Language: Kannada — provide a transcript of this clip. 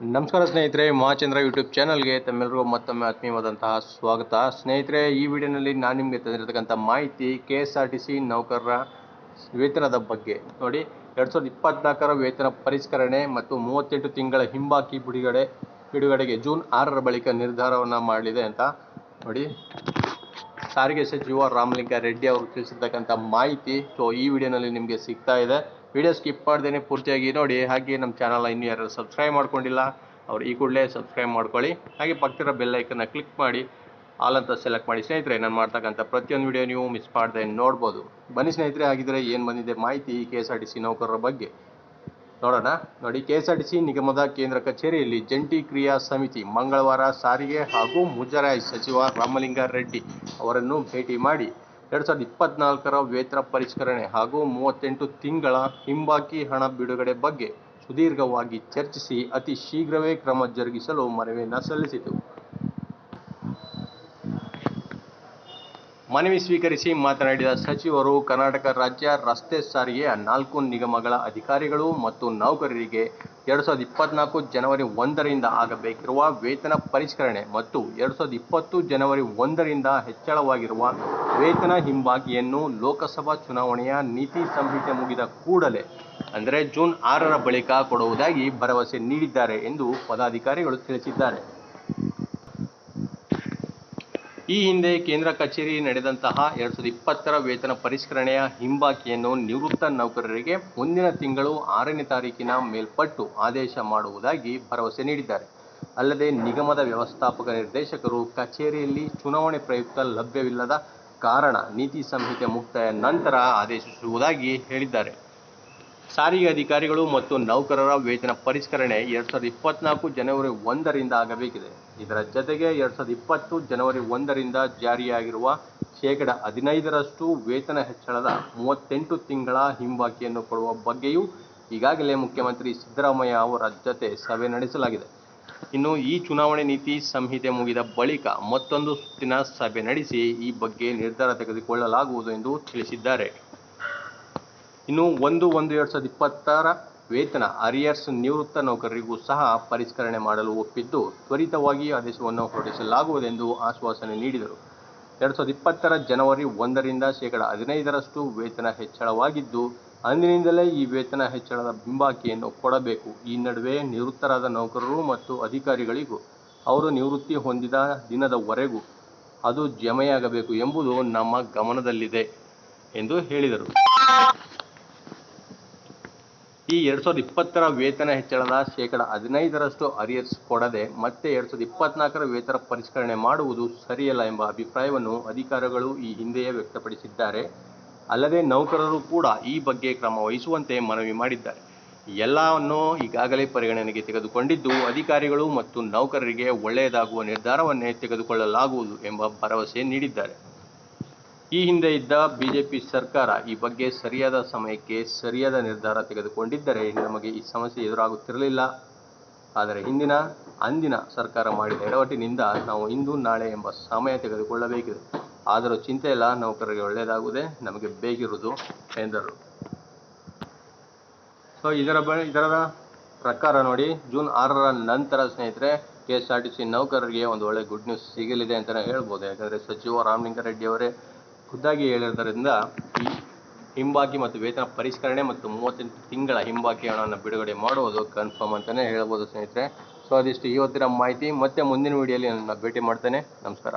ನಮಸ್ಕಾರ ಸ್ನೇಹಿತರೆ ಮಹಾಚಂದ್ರ ಯೂಟ್ಯೂಬ್ ಚಾನಲ್ಗೆ ತಮ್ಮೆಲ್ಲರಿಗೂ ಮತ್ತೊಮ್ಮೆ ಆತ್ಮೀಯವಾದಂತಹ ಸ್ವಾಗತ. ಸ್ನೇಹಿತರೆ, ಈ ವಿಡಿಯೋನಲ್ಲಿ ನಾನು ನಿಮಗೆ ತಂದಿರತಕ್ಕಂಥ ಮಾಹಿತಿ K S R T C ನೌಕರರ ವೇತನದ ಬಗ್ಗೆ. ನೋಡಿ, ಎರಡು ಸಾವಿರದ ಇಪ್ಪತ್ನಾಲ್ಕರ ವೇತನ ಪರಿಷ್ಕರಣೆ ಮತ್ತು ಮೂವತ್ತೆಂಟು ತಿಂಗಳ ಹಿಂಬಾಕಿ ಬಿಡುಗಡೆ, ಬಿಡುಗಡೆಗೆ ಜೂನ್ ಆರರ ಬಳಿಕ ನಿರ್ಧಾರವನ್ನು ಮಾಡಲಿದೆ ಅಂತ ನೋಡಿ. ಸಾರಿಗೆ ಸಚಿವ ರಾಮಲಿಂಗಾರೆಡ್ಡಿ ಅವರು ತಿಳಿಸಿರ್ತಕ್ಕಂಥ ಮಾಹಿತಿ, ಸೊ, ಈ ವಿಡಿಯೋನಲ್ಲಿ ನಿಮಗೆ ಸಿಗ್ತಾ ಇದೆ. ವಿಡಿಯೋ ಸ್ಕಿಪ್ ಮಾಡ್ದೇನೆ ಪೂರ್ತಿಯಾಗಿ ನೋಡಿ, ಹಾಗೆ ನಮ್ಮ ಚಾನಲ್ ಇನ್ನೂ ಯಾರು ಸಬ್ಸ್ಕ್ರೈಬ್ ಮಾಡ್ಕೊಂಡಿಲ್ಲ, ಅವ್ರು ಈ ಕೂಡಲೇ ಸಬ್ಸ್ಕ್ರೈಬ್ ಮಾಡ್ಕೊಳ್ಳಿ. ಹಾಗೆ ಪಕ್ಕದ ಬೆಲ್ ಐಕನ್ನ ಕ್ಲಿಕ್ ಮಾಡಿ ಆಲ್ ಅಂತ ಸೆಲೆಕ್ಟ್ ಮಾಡಿ. ಸ್ನೇಹಿತರೆ, ನಾನು ಮಾಡ್ತಕ್ಕಂಥ ಪ್ರತಿಯೊಂದು ವಿಡಿಯೋ ನೀವು ಮಿಸ್ ಮಾಡದೆ ನೋಡ್ಬೋದು. ಬನ್ನಿ ಸ್ನೇಹಿತರೆ ಆಗಿದ್ದರೆ ಏನು ಬಂದಿದೆ ಮಾಹಿತಿ K S R T C ನೌಕರರ ಬಗ್ಗೆ. ನೋಡೋಣ. ನೋಡಿ K S R T C ನಿಗಮದ ಕೇಂದ್ರ ಕಚೇರಿಯಲ್ಲಿ ಜಂಟಿ ಕ್ರಿಯಾ ಸಮಿತಿ ಮಂಗಳವಾರ ಸಾರಿಗೆ ಹಾಗೂ ಮುಜರಾಯಿ ಸಚಿವ ರಾಮಲಿಂಗಾರೆಡ್ಡಿ ಅವರನ್ನು ಭೇಟಿ ಮಾಡಿ ಎರಡು ಸಾವಿರದ ಇಪ್ಪತ್ನಾಲ್ಕರ ವೇತನ ಪರಿಷ್ಕರಣೆ ಹಾಗೂ ಮೂವತ್ತೆಂಟು ತಿಂಗಳ ಹಿಂಬಾಕಿ ಹಣ ಬಿಡುಗಡೆ ಬಗ್ಗೆ ಸುದೀರ್ಘವಾಗಿ ಚರ್ಚಿಸಿ ಅತಿ ಶೀಘ್ರವೇ ಕ್ರಮ ಜರುಗಿಸಲು ಮನವಿಯನ್ನು ಸಲ್ಲಿಸಿತು. ಮನವಿ ಸ್ವೀಕರಿಸಿ ಮಾತನಾಡಿದ ಸಚಿವರು, ಕರ್ನಾಟಕ ರಾಜ್ಯ ರಸ್ತೆ ಸಾರಿಗೆಯ ನಾಲ್ಕು ನಿಗಮಗಳ ಅಧಿಕಾರಿಗಳು ಮತ್ತು ನೌಕರರಿಗೆ ಎರಡು ಸಾವಿರದ ಇಪ್ಪತ್ನಾಲ್ಕು ಜನವರಿ ಒಂದರಿಂದ ಆಗಬೇಕಿರುವ ವೇತನ ಪರಿಷ್ಕರಣೆ ಮತ್ತು ಎರಡು ಸಾವಿರದ ಇಪ್ಪತ್ತು ಜನವರಿ ಒಂದರಿಂದ ಹೆಚ್ಚಳವಾಗಿರುವ ವೇತನ ಹಿಂಬಾಕಿಯನ್ನು ಲೋಕಸಭಾ ಚುನಾವಣೆಯ ನೀತಿ ಸಂಹಿತೆ ಮುಗಿದ ಕೂಡಲೇ, ಅಂದರೆ ಜೂನ್ ಆರರ ಬಳಿಕ ಕೊಡುವುದಾಗಿ ಭರವಸೆ ನೀಡಿದ್ದಾರೆ ಎಂದು ಪದಾಧಿಕಾರಿಗಳು ತಿಳಿಸಿದ್ದಾರೆ. ಈ ಹಿಂದೆ ಕೇಂದ್ರ ಕಚೇರಿ ನಡೆದಂತಹ ಎರಡು ಸಾವಿರದ ಇಪ್ಪತ್ತರ ವೇತನ ಪರಿಷ್ಕರಣೆಯ ಹಿಂಬಾಕಿಯನ್ನು ನಿವೃತ್ತ ನೌಕರರಿಗೆ ಮುಂದಿನ ತಿಂಗಳು ಆರನೇ ತಾರೀಕಿನ ಮೇಲ್ಪಟ್ಟು ಆದೇಶ ಮಾಡುವುದಾಗಿ ಭರವಸೆ ನೀಡಿದ್ದಾರೆ. ಅಲ್ಲದೆ ನಿಗಮದ ವ್ಯವಸ್ಥಾಪಕ ನಿರ್ದೇಶಕರು ಕಚೇರಿಯಲ್ಲಿ ಚುನಾವಣೆ ಪ್ರಯುಕ್ತ ಲಭ್ಯವಿಲ್ಲದ ಕಾರಣ ನೀತಿ ಸಂಹಿತೆ ಮುಕ್ತಾಯ ನಂತರ ಆದೇಶಿಸುವುದಾಗಿ ಹೇಳಿದ್ದಾರೆ. ಸಾರಿಗೆ ಅಧಿಕಾರಿಗಳು ಮತ್ತು ನೌಕರರ ವೇತನ ಪರಿಷ್ಕರಣೆ ಎರಡು ಸಾವಿರದ ಇಪ್ಪತ್ನಾಲ್ಕು ಜನವರಿ ಒಂದರಿಂದ ಆಗಬೇಕಿದೆ. ಇದರ ಜತೆಗೆ ಎರಡು ಸಾವಿರದ ಇಪ್ಪತ್ತು ಜನವರಿ ಒಂದರಿಂದ ಜಾರಿಯಾಗಿರುವ ಶೇಕಡ ಹದಿನೈದರಷ್ಟು ವೇತನ ಹೆಚ್ಚಳದ ಮೂವತ್ತೆಂಟು ತಿಂಗಳ ಹಿಂಬಾಕಿಯನ್ನು ಕೊಡುವ ಬಗ್ಗೆಯೂ ಈಗಾಗಲೇ ಮುಖ್ಯಮಂತ್ರಿ ಸಿದ್ದರಾಮಯ್ಯ ಅವರ ಜತೆ ಸಭೆ ನಡೆಸಲಾಗಿದೆ. ಇನ್ನು ಈ ಚುನಾವಣೆ ನೀತಿ ಸಂಹಿತೆ ಮುಗಿದ ಬಳಿಕ ಮತ್ತೊಂದು ಸುತ್ತಿನ ಸಭೆ ನಡೆಸಿ ಈ ಬಗ್ಗೆ ನಿರ್ಧಾರ ತೆಗೆದುಕೊಳ್ಳಲಾಗುವುದು ಎಂದು ತಿಳಿಸಿದ್ದಾರೆ. ಇನ್ನು ಒಂದು ಒಂದು ಎರಡು ಸಾವಿರದ ಇಪ್ಪತ್ತರ ವೇತನ, ಅರಿಯರ್ಸ್ ನಿವೃತ್ತ ನೌಕರರಿಗೂ ಸಹ ಪರಿಷ್ಕರಣೆ ಮಾಡಲು ಒಪ್ಪಿದ್ದು ತ್ವರಿತವಾಗಿ ಆದೇಶವನ್ನು ಹೊರಡಿಸಲಾಗುವುದೆಂದು ಆಶ್ವಾಸನೆ ನೀಡಿದರು. ಎರಡು ಸಾವಿರದ ಇಪ್ಪತ್ತರ ಜನವರಿ ಒಂದರಿಂದ ಶೇಕಡ ಹದಿನೈದರಷ್ಟು ವೇತನ ಹೆಚ್ಚಳವಾಗಿದ್ದು, ಅಂದಿನಿಂದಲೇ ಈ ವೇತನ ಹೆಚ್ಚಳದ ಬಿಂಬಾಕಿಯನ್ನು ಕೊಡಬೇಕು. ಈ ನಡುವೆ ನಿವೃತ್ತರಾದ ನೌಕರರು ಮತ್ತು ಅಧಿಕಾರಿಗಳಿಗೂ ಅವರು ನಿವೃತ್ತಿ ಹೊಂದಿದ ದಿನದವರೆಗೂ ಅದು ಜಮೆಯಾಗಬೇಕು ಎಂಬುದು ನಮ್ಮ ಗಮನದಲ್ಲಿದೆ ಎಂದು ಹೇಳಿದರು. ಈ ಎರಡು ಸಾವಿರದ ಇಪ್ಪತ್ತರ ವೇತನ ಹೆಚ್ಚಳದ ಶೇಕಡ ಹದಿನೈದರಷ್ಟು ಅರಿಯರ್ಸ್ ಕೊಡದೆ ಮತ್ತೆ ಎರಡು ಸಾವಿರದ ಇಪ್ಪತ್ನಾಲ್ಕರ ವೇತನ ಪರಿಷ್ಕರಣೆ ಮಾಡುವುದು ಸರಿಯಲ್ಲ ಎಂಬ ಅಭಿಪ್ರಾಯವನ್ನು ಅಧಿಕಾರಿಗಳು ಈ ಹಿಂದೆಯೇ ವ್ಯಕ್ತಪಡಿಸಿದ್ದಾರೆ. ಅಲ್ಲದೆ ನೌಕರರು ಕೂಡ ಈ ಬಗ್ಗೆ ಕ್ರಮ ವಹಿಸುವಂತೆ ಮನವಿ ಮಾಡಿದ್ದಾರೆ. ಎಲ್ಲವನ್ನು ಈಗಾಗಲೇ ಪರಿಗಣನೆಗೆ ತೆಗೆದುಕೊಂಡಿದ್ದು ಅಧಿಕಾರಿಗಳು ಮತ್ತು ನೌಕರರಿಗೆ ಒಳ್ಳೆಯದಾಗುವ ನಿರ್ಧಾರವನ್ನೇ ತೆಗೆದುಕೊಳ್ಳಲಾಗುವುದು ಎಂಬ ಭರವಸೆ ನೀಡಿದ್ದಾರೆ. ಈ ಹಿಂದೆ ಇದ್ದ ಬಿಜೆಪಿ ಸರ್ಕಾರ ಈ ಬಗ್ಗೆ ಸರಿಯಾದ ಸಮಯಕ್ಕೆ ಸರಿಯಾದ ನಿರ್ಧಾರ ತೆಗೆದುಕೊಂಡಿದ್ದರೆ ನಮಗೆ ಈ ಸಮಸ್ಯೆ ಎದುರಾಗುತ್ತಿರಲಿಲ್ಲ. ಆದರೆ ಹಿಂದಿನ, ಅಂದಿನ ಸರ್ಕಾರ ಮಾಡಿದ ಎಡವಟ್ಟಿನಿಂದ ನಾವು ಇಂದು, ನಾಳೆ ಎಂಬ ಸಮಯ ತೆಗೆದುಕೊಳ್ಳಬೇಕಿದೆ. ಆದರೂ ಚಿಂತೆ ಇಲ್ಲ ನೌಕರರಿಗೆ ಒಳ್ಳೆಯದಾಗುವುದೇ ನಮಗೆ ಬೇಕಿರುವುದು ಎಂದರು. ಸೊ ಇದರ ಬ, ಇದರ ಪ್ರಕಾರ ನೋಡಿ, ಜೂನ್ ಆರರ ನಂತರ ಸ್ನೇಹಿತರೆ ಕೆ ಆರ್ ಟಿ ಸಿ ನೌಕರರಿಗೆ ಒಂದು ಒಳ್ಳೆ ಗುಡ್ ನ್ಯೂಸ್ ಸಿಗಲಿದೆ ಅಂತಲೇ ಹೇಳ್ಬೋದು. ಯಾಕಂದರೆ ಸಚಿವ ರಾಮಲಿಂಗಾರೆಡ್ಡಿ ಅವರೇ ಖುದ್ದಾಗಿ ಹೇಳಿರೋದರಿಂದ ಈ ಹಿಂಬಾಕಿ ಮತ್ತು ವೇತನ ಪರಿಷ್ಕರಣೆ ಮತ್ತು ಮೂವತ್ತೆಂಟು ತಿಂಗಳ ಹಿಂಬಾಕಿ ಹಣವನ್ನು ಬಿಡುಗಡೆ ಮಾಡುವುದು ಕನ್ಫರ್ಮ್ ಅಂತಲೇ ಹೇಳ್ಬೋದು ಸ್ನೇಹಿತರೆ. ಸೊ ಅದಿಷ್ಟು ಇವತ್ತಿನ ಮಾಹಿತಿ ಮತ್ತೆ ಮುಂದಿನ ವಿಡಿಯೋಲಿ ನನ್ನ ಭೇಟಿ ಮಾಡ್ತೇನೆ. ನಮಸ್ಕಾರ.